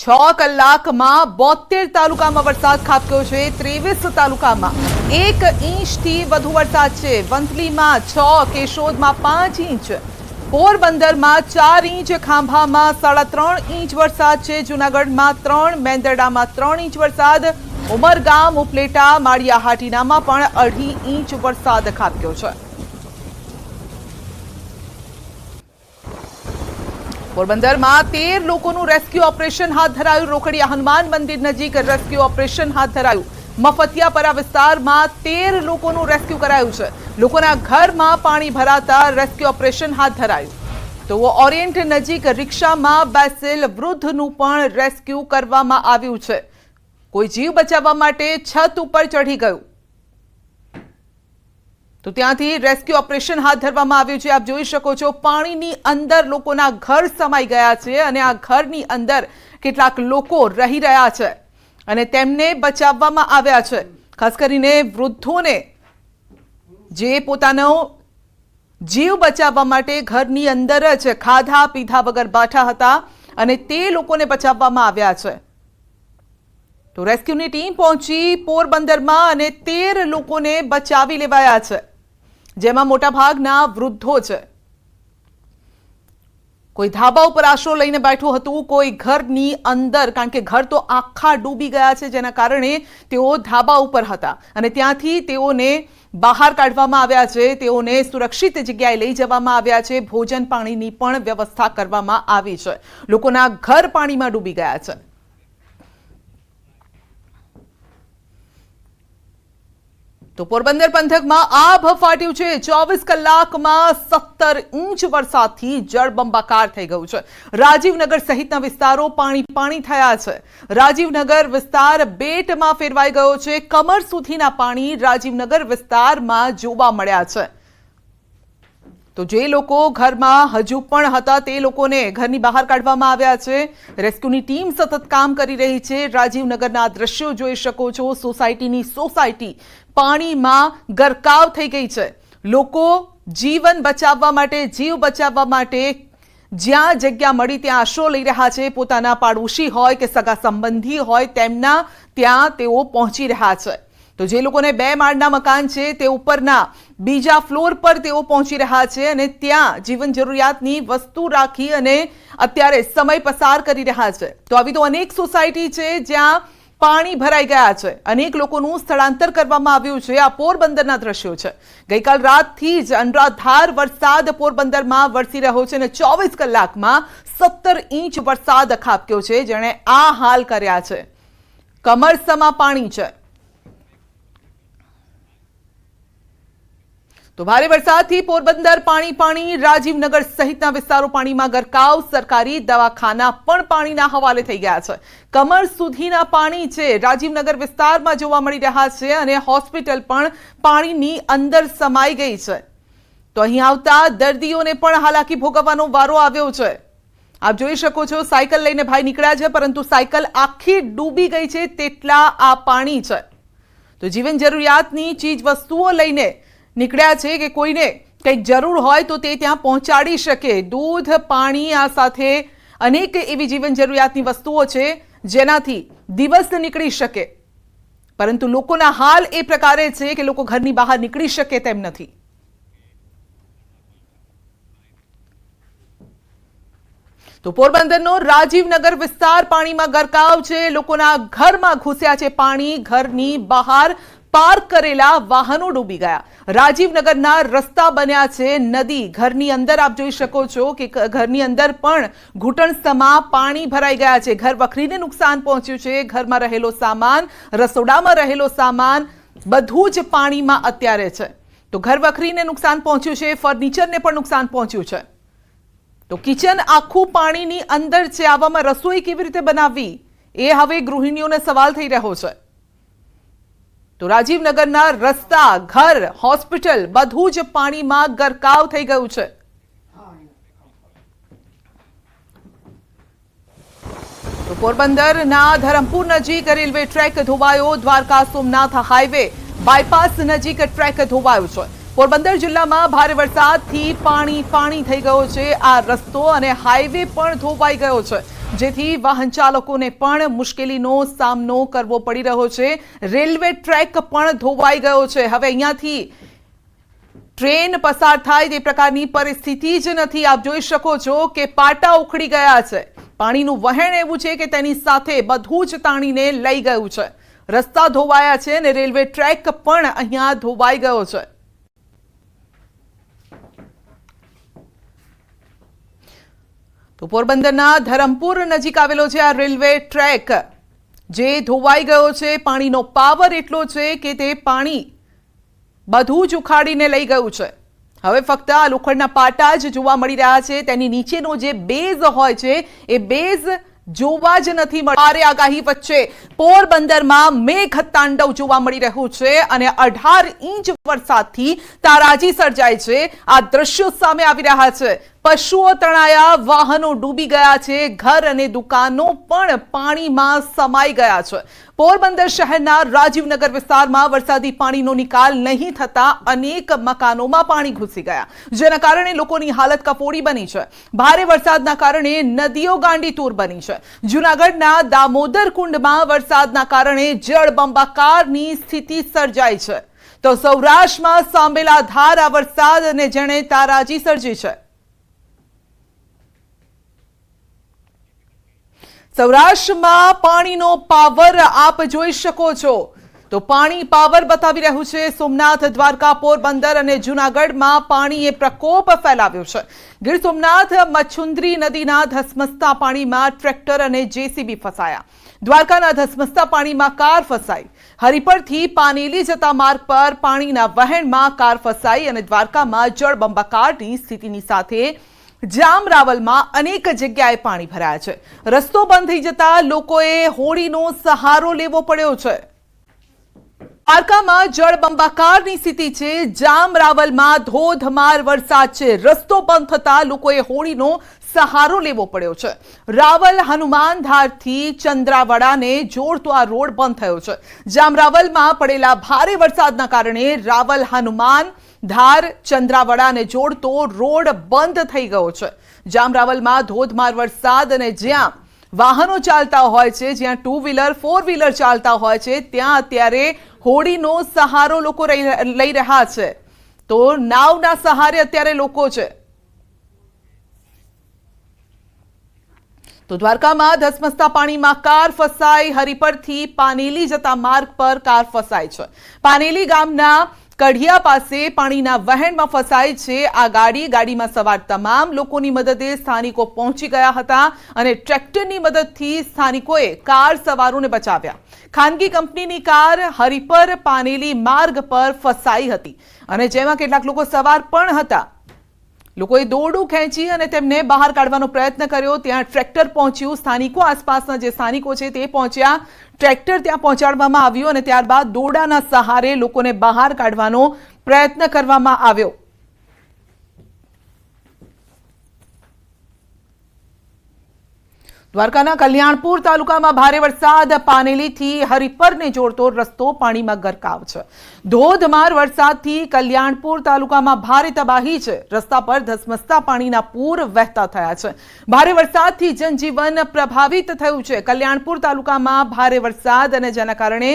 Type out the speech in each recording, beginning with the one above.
છ કલાકમાં બોતેર તાલુકામાં વરસાદ ખાબક્યો છે, ત્રેવીસ તાલુકામાં એક ઇંચથી વધુ વરસાદ છે. વંથલીમાં છ, કેશોદમાં પાંચ ઇંચ, પોરબંદરમાં ચાર ઇંચ, ખાંભામાં સાડા ત્રણ ઇંચ વરસાદ છે. જુનાગઢમાં ત્રણ, મેંદરડામાં ત્રણ ઇંચ વરસાદ, ઉમરગામ, ઉપલેટા માળિયા હાટીનામાં પણ અઢી ઇંચ વરસાદ ખાબક્યો છે. પોરબંદરમાં તેર લોકોનું રેસ્ક્યુ ઓપરેશન હાથ ધરાયું. રોકડિયા હનુમાન મંદિર નજીક રેસ્ક્યુ ઓપરેશન હાથ ધરાયું. મફતિયાપરા વિસ્તારમાં તેર લોકોનું રેસ્ક્યુ કરાયું છે. લોકોના ઘરમાં પાણી ભરાતા રેસ્ક્યુ ઓપરેશન હાથ ધરાયું. તો ઓરિયન્ટ નજીક રિક્ષામાં બેસેલ વૃદ્ધનું પણ રેસ્ક્યુ કરવામાં આવ્યું છે. કોઈ જીવ બચાવવા માટે છત ઉપર ચઢી ગયું. તો ત્યાંથી રેસ્ક્યુ ઓપરેશન હાથ ધરવામાં આવ્યું છે. આપ જોઈ શકો છો, પાણીની અંદર લોકોના ઘર સમાઈ ગયા છે અને આ ઘરની અંદર કેટલાક લોકો રહી રહ્યા છે અને તેમને બચાવવામાં આવ્યા છે. ખાસ કરીને વૃદ્ધોને જે પોતાનો જીવ બચાવવા માટે ઘરની અંદર જ ખાધા પીધા વગર બાઠા હતા અને તે લોકોને બચાવવામાં આવ્યા છે. તો રેસ્ક્યુની ટીમ પહોંચી પોરબંદરમાં અને તેર લોકોને બચાવી લેવાયા છે. જેમાં મોટાભાગના વૃદ્ધો છે. કોઈ ધાબા ઉપર આશરો લઈને બેઠું હતું, કોઈ ઘરની અંદર, કારણ કે ઘર તો આખા ડૂબી ગયા છે, જેના કારણે તેઓ ધાબા ઉપર હતા. અને ત્યાંથી તેઓને બહાર કાઢવામાં આવ્યા છે, તેઓને સુરક્ષિત જગ્યાએ લઈ જવામાં આવ્યા છે, ભોજન પાણીની પણ વ્યવસ્થા કરવામાં આવી છે. લોકોના ઘર પાણીમાં ડૂબી ગયા છે. તો પોરબંદર પંથકમાં આભ ફાટ્યું છે. ચોવીસ કલાકમાં સત્તર ઇંચ વરસાદથી જળબંબાકાર થઈ ગયું છે. રાજીવનગર સહિતના વિસ્તારો પાણી પાણી થયા છે. રાજીવનગર વિસ્તાર બેટમાં ફેરવાઈ ગયો છે. કમર સુધીના પાણી રાજીવનગર વિસ્તારમાં જોવા મળ્યા છે. તો જે લોકો ઘરમાં હજુ પણ હતા, તે લોકોને ઘરની બહાર કાઢવામાં આવ્યા છે. રેસ્ક્યુની ટીમ સતત કામ કરી રહી છે. રાજીવનગરના દ્રશ્યો જોઈ શકો છો. સોસાયટીની સોસાયટી પાણીમાં ગરકાવ થઈ ગઈ છે. લોકો જીવન બચાવવા માટે, જીવ બચાવવા માટે જ્યાં જગ્યા મળી ત્યાં આશરો લઈ રહ્યા છે. પોતાના પાડોશી હોય કે સગા સંબંધી હોય, તેમના ત્યાં તેઓ પહોંચી રહ્યા છે. તો જે લોકોને બે માળના મકાન છે, તે ઉપરના બીજા ફ્લોર પર તેઓ પહોંચી રહ્યા છે અને ત્યાં જીવન જરૂરિયાતની વસ્તુ રાખી અને અત્યારે સમય પસાર કરી રહ્યા છે. તો આવી તો અનેક સોસાયટી છે જ્યાં પાણી ભરાઈ ગયા છે. અનેક લોકોનું સ્થળાંતર કરવામાં આવ્યું છે. આ પોરબંદરના દ્રશ્યો છે. ગઈકાલ રાતથી જ અનરાધાર વરસાદ પોરબંદરમાં વરસી રહ્યો છે અને ચોવીસ કલાકમાં સત્તર ઇંચ વરસાદ ખાબક્યો છે, જેણે આ હાલ કર્યા છે. કમરસમાં પાણી છે. તો ભારે વરસાદથી પોરબંદર, પાણી પાણી, રાજીવનગર સહિતના વિસ્તારો પાણીમાં ગરકાવ. સરકારી દવાખાના પણ પાણીના હવાલે થઈ ગયા છે. કમર સુધીના પાણી છે રાજીવનગર વિસ્તારમાં જોવા મળી રહ્યા છે અને હોસ્પિટલ પણ પાણીની અંદર સમાઈ ગઈ છે. તો અહીં આવતા દર્દીઓને પણ હાલાકી ભોગવવાનો વારો આવ્યો છે. આપ જોઈ શકો છો, સાયકલ લઈને ભાઈ નીકળ્યા છે, પરંતુ સાયકલ આખી ડૂબી ગઈ છે, તેટલા આ પાણી છે. તો જીવન જરૂરિયાતની ચીજ વસ્તુઓ લઈને નીકળ્યા છે કે કોઈને કંઈક જરૂર હોય તો તે ત્યાં પહોંચાડી શકે. દૂધ, પાણી, આ સાથે અનેક એવી જીવન જરૂરિયાતની વસ્તુઓ છે જેનાથી દિવસ નીકળી શકે. પરંતુ લોકોના હાલ એ પ્રકારે છે કે લોકો ઘરની બહાર નીકળી શકે તેમ નથી. તો પોરબંદરનો રાજીવનગર વિસ્તાર પાણીમાં ગરકાવ છે. લોકોના ઘરમાં ઘૂસ્યા છે પાણી. ઘરની બહાર પાર્ક કરેલા વાહનો ડૂબી ગયા. રાજીવનગરના રસ્તા બન્યા છે નદી. ઘરની અંદર આપ જોઈ શકો છો કે ઘરની અંદર પણ ઘૂંટણસમા પાણી ભરાઈ ગયા છે. ઘર વખરીને નુકસાન પહોંચ્યું છે. ઘરમાં રહેલો સામાન, રસોડામાં રહેલો સામાન, બધું જ પાણીમાં અત્યારે છે. તો ઘર વખરીને નુકસાન પહોંચ્યું છે. ફર્નિચરને પણ નુકસાન પહોંચ્યું છે. તો કિચન આખું પાણીની અંદર છે. આવામાં રસોઈ કેવી રીતે બનાવવી? એ હવે ગૃહિણીઓને સવાલ થઈ રહ્યો છે. તો રાજીવનગરના રસ્તા, ઘર, હોસ્પિટલ બધું જ પાણીમાં ગરકાવ થઈ ગયું છે. તો પોરબંદરના ધરમપુર નજીક રેલવે ટ્રેક ધોવાયો, દ્વારકા, સોમનાથ હાઈવે બાયપાસ નજીક ટ્રેક ધોવાયો છે. પોરબંદર જિલ્લામાં ભારે વરસાદથી પાણી પાણી થઈ ગયો છે. આ રસ્તો અને હાઈવે પણ ધોવાઈ ગયો છે. જેથી વાહન ચાલકોને પણ મુશ્કેલીનો સામનો કરવો પડી રહ્યો છે. રેલવે ટ્રેક પણ ધોવાઈ ગયો છે. હવે અહીંયાથી ટ્રેન પસાર થાય તે પ્રકારની પરિસ્થિતિ જ નથી. આપ જોઈ શકો છો કે પાટા ઉખડી ગયા છે. પાણીનું વહેણ એવું છે કે તેની સાથે બધું જ તાણીને લઈ ગયું છે. રસ્તા ધોવાયા છે અને રેલવે ટ્રેક પણ અહીંયા ધોવાઈ ગયો છે. તો પોરબંદરના ધરમપુર નજીક આવેલો છે આ રેલવે ટ્રેક. જે ધોવાઈ ગયો છે, પાણીનો પાવર એટલો છે કે તે પાણી બધું જ ઉખાડીને લઈ ગયું છે. હવે ફક્ત આ લોખંડના પાટા જ જોવા મળી રહ્યા છે. તેની નીચેનો જે બેઝ હોય છે, એ બેઝ જોવા જ નથી મળે આગાહી વચ્ચે પોરબંદરમાં મેઘ તાંડવ જોવા મળી રહ્યું છે અને અઢાર ઇંચ વરસાદથી તારાજી સર્જાય છે. આ દ્રશ્યો સામે આવી રહ્યા છે. પશુઓ તણાયા, વાહનો ડૂબી ગયા છે, ઘર અને દુકાનો પણ પાણીમાં સમાઈ ગયા છે. પોરબંદર શહેરના રાજીવનગર વિસ્તારમાં વરસાદી પાણીનો નિકાલ નહીં થતા અનેક મકાનોમાં પાણી ઘૂસી ગયા. જેના કારણે લોકોની હાલત કફોડી બની છે. ભારે વરસાદના કારણે નદીઓ ગાંડીતુર બની છે. જુનાગઢના દામોદર કુંડમાં વરસાદના કારણે જળબંબાકારની સ્થિતિ સર્જાઈ છે. તો સૌરાષ્ટ્રમાં સાંભેલા ધાર આ વરસાદ અને જેણે તારાજી સર્જી છે. સૌરાષ્ટ્રમાં પાણીનો પાવર આપ જોઈ શકો છો. તો પાણી પાવર બતાવી રહ્યું છે સોમનાથ દ્વારકા પોરબંદર અને જુનાગઢમાં પાણીએ પ્રકોપ ફેલાવ્યો છે. ગીર સોમનાથ, મચ્છુંદ્રી નદીના ધસમસતા પાણીમાં ટ્રેક્ટર અને જેસીબી ફસાયા. દ્વારકાના ધસમસતા પાણીમાં કાર ફસાઈ. હરિપરથી પાનેલી જતા માર્ગ પર પાણીના વહેણમાં કાર ફસાઈ અને દ્વારકામાં જળબંબાકારની સ્થિતિની સાથે જામ રાવલમાં અનેક જગ્યાએ પાણી ભરાયા છે. રસ્તો બંધ થઈ જતા લોકોએ હોડીનો સહારો લેવો પડ્યો છે. દ્વારકામાં જળબંબાકારની સ્થિતિ છે. જામરાવલમાં ધોધમાર વરસાદ છે. રસ્તો બંધ થતા લોકોએ હોડીનો સહારો લેવો પડ્યો છે. રાવલ હનુમાન ધારથી ચંદ્રાવડાને જોડતો આ રોડ બંધ થયો છે. જામરાવલમાં પડેલા ભારે વરસાદના કારણે રાવલ હનુમાન ધાર ચંદ્રાવડાને જોડતો રોડ બંધ થઈ ગયો છે. જામરાવલમાં ધોધમાર વરસાદ અને જ્યાં વાહનો ચાલતા હોય છે, જ્યાં ટુ વ્હીલર ફોર વ્હીલર ચાલતા હોય છે, ત્યાં અત્યારે હોડીનો સહારો લોકો લઈ રહ્યા છે. તો નાવના સહારે અત્યારે લોકો છે. તો દ્વારકામાં ધસમસતા પાણીમાં કાર ફસાઈ, હરિપરથી પાનેલી જતા માર્ગ પર કાર ફસાઈ છે. પાનેલી ગામના કઢિયા પાસે પાણીના વહેણમાં ફસાય છે. આ ગાડી ગાડીમાં સવાર તમામ લોકોની મદદે સ્થાનિકો પહોંચી ગયા હતા અને ટ્રેક્ટરની મદદથી સ્થાનિકોએ કાર સવારોને બચાવ્યા. ખાનગી કંપનીની કાર હરિપર પાનેલી માર્ગ પર ફસાઈ હતી અને જેમાં કેટલાક લોકો સવાર પણ હતા. લોકોએ દોરડું ખેંચી અને તેમને બહાર કાઢવાનો પ્રયત્ન કર્યો. ત્યાં ટ્રેક્ટર પહોંચ્યું. સ્થાનિકો આસપાસના જે સ્થાનિકો છે તે પહોંચ્યા. ટ્રેક્ટર ત્યાં પહોંચાડવામાં આવ્યું અને ત્યારબાદ દોરડાના સહારે લોકોને બહાર કાઢવાનો પ્રયત્ન કરવામાં આવ્યો. દ્વારકાના કલ્યાણપુર તાલુકામાં ભારે વરસાદ. પાનેલીથી હરિપરને જોડતો રસ્તો પાણીમાં ગરકાવ છે. ધોધમાર વરસાદથી કલ્યાણપુર તાલુકામાં ભારે તબાહી છે. રસ્તા પર ધસમસતા પાણીના પૂર વહેતા થયા છે. ભારે વરસાદથી જનજીવન પ્રભાવિત થયું છે. કલ્યાણપુર તાલુકામાં ભારે વરસાદ અને જેના કારણે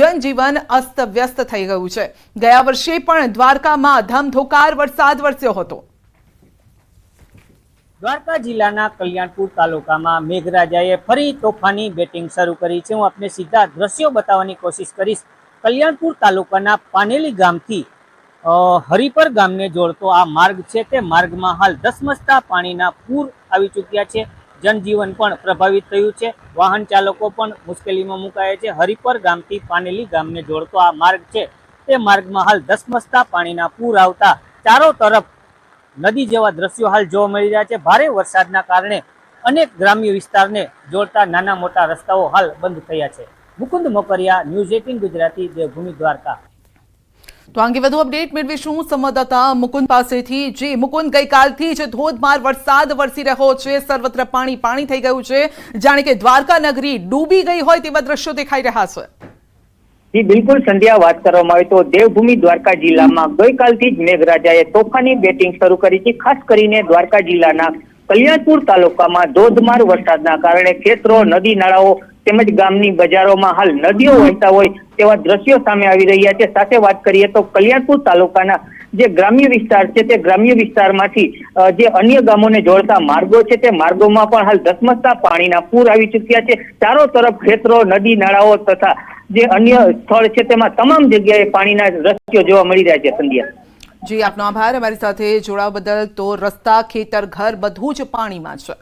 જનજીવન અસ્તવ્યસ્ત થઈ ગયું છે. ગયા વર્ષે પણ દ્વારકામાં ધમધોકાર વરસાદ વરસ્યો હતો. દ્વારકા જિલ્લાના કલ્યાણપુર તાલુકામાં મેઘરાજાએ ફરી તોફાની બેટિંગ શરૂ કરી છે. હું આપને સીધા દ્રશ્યો બતાવવાની કોશિશ કરીશ. કલ્યાણપુર તાલુકાના પાનેલી ગામથી હરિપર ગામને જોડતો આ માર્ગ છે. તે માર્ગમાં હાલ ધસમસતા પાણીના પૂર આવી ચૂક્યા છે. જનજીવન પણ પ્રભાવિત થયું છે. વાહન ચાલકો પણ મુશ્કેલીમાં મુકાયા છે. હરિપર ગામથી પાનેલી ગામને જોડતો આ માર્ગ છે. તે માર્ગમાં હાલ ધસમસતા પાણીના પૂર આવતા ચારો તરફ નદી જેવા દ્રશ્યો હાલ જોવા મળી રહ્યા છે. ભારે વરસાદના કારણે અનેક ગ્રામ્ય વિસ્તારને જોડતા નાના મોટા રસ્તાઓ હાલ બંધ થયા છે. Mukund Mokariya, news eighteen Gujarati, Devbhoomi Dwarka. તો અંગે વધુ અપડેટ મેળવીશું સંવાદદાતા મુકુંદ પાસેથી. જે, મુકુંદ, ગઈકાલથી જ ધોધમાર વરસાદ વરસી રહ્યો છે. સર્વત્ર પાણી પાણી થઈ ગયું છે. જાણે કે દ્વારકા નગરી ડૂબી ગઈ હોય તેવા દ્રશ્યો દેખાઈ રહ્યા છે. જી, બિલકુલ સંધ્યા વાત કરવામાં આવે તો દેવભૂમિ દ્વારકા જિલ્લામાં ગઈકાલથી જ મેઘરાજાએ તોફાની બેટિંગ શરૂ કરી છે. ખાસ કરીને દ્વારકા જિલ્લાના કલ્યાણપુર તાલુકામાં ધોધમાર વરસાદના કારણે ખેતરો, નદી, નાળાઓ તેમજ ગામની બજારોમાં હાલ નદીઓ વહેતા હોય તેવા દ્રશ્યો સામે આવી રહ્યા છે. સાથે વાત કરીએ તો કલ્યાણપુર તાલુકાના જે ગ્રામ્ય વિસ્તાર છે તે ગ્રામ્ય વિસ્તારમાંથી જે અન્ય ગામોને જોડતા માર્ગો છે તે માર્ગોમાં પણ હાલ ધસમસતા પાણીના પૂર આવી ચૂક્યા છે. ચારો તરફ ખેતરો, નદી, નાળાઓ તથા જે અન્ય સ્થળ છે તેમાં તમામ જગ્યાએ પાણીના દ્રશ્યો જોવા મળી રહ્યા છે. સંધ્યા. જી, આપનો આભાર. અમારી સાથે જોડાવા બદલ તો રસ્તા, ખેતર, ઘર બધું જ પાણીમાં છે.